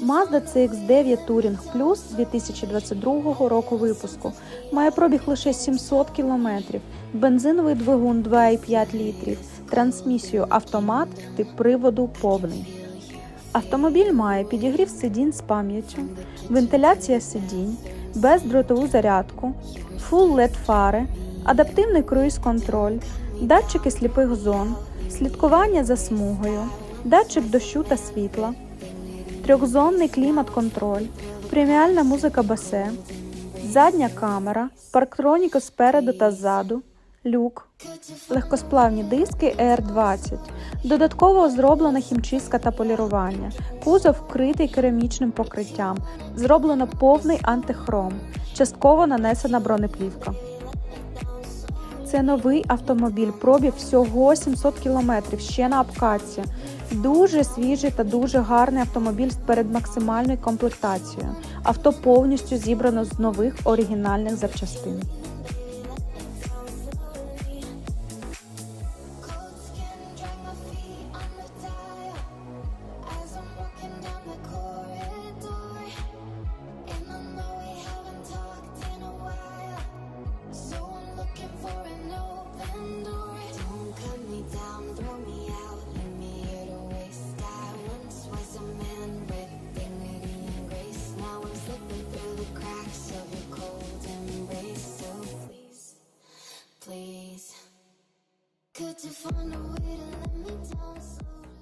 Mazda CX-9 Touring Plus 2022 року випуску. Має пробіг лише 700 км, бензиновий двигун 2,5 літрів, трансмісію автомат, тип приводу повний. Автомобіль має підігрів сидінь з пам'яттю, вентиляція сидінь, бездротову зарядку, фул LED фари, адаптивний круїз-контроль, датчики сліпих зон, слідкування за смугою, датчик дощу та світла, трьохзонний клімат-контроль, преміальна музика басе, задня камера, парктроніка спереду та ззаду, люк, легкосплавні диски ER20, додатково зроблена хімчистка та полірування, кузов вкритий керамічним покриттям, зроблено повний антихром, частково нанесена бронеплівка. Це новий автомобіль, пробіг всього 700 кілометрів, ще на обкатці. Дуже свіжий та дуже гарний автомобіль перед максимальною комплектацією. Авто повністю зібрано з нових оригінальних запчастин. Please. Could you find a way to let me down slow?